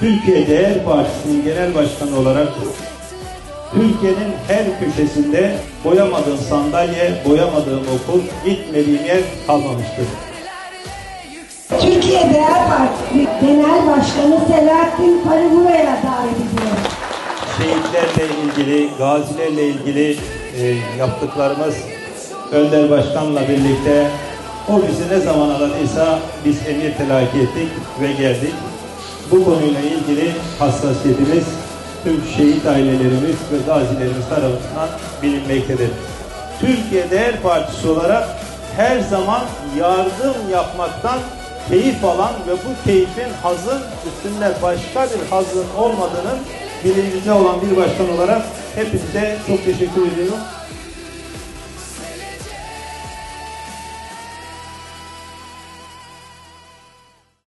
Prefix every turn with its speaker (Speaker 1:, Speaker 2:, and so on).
Speaker 1: Türkiye Değer Partisi'nin genel başkanı olarak Türkiye'nin her köşesinde boyamadığım sandalye, boyamadığım okul, gitmediğim yer kalmamıştır.
Speaker 2: Türkiye Değer Partisi Genel Başkanı Selahattin Sarı buraya davet ediyor.
Speaker 1: Şehitlerle ilgili, gazilerle ilgili e, yaptıklarımız Önder Başkan'la birlikte o bizi ne zaman aradıysa biz emir telakki ettik ve geldik. Bu konuyla ilgili hassasiyetimiz tüm şehit ailelerimiz ve gazilerimiz tarafından bilinmektedir. Türkiye Değer Partisi olarak her zaman yardım yapmaktan keyif alan ve bu keyfin hazın üstünde başka bir hazın olmadığının bilincinde olan bir başkan olarak hepinize çok teşekkür ediyorum.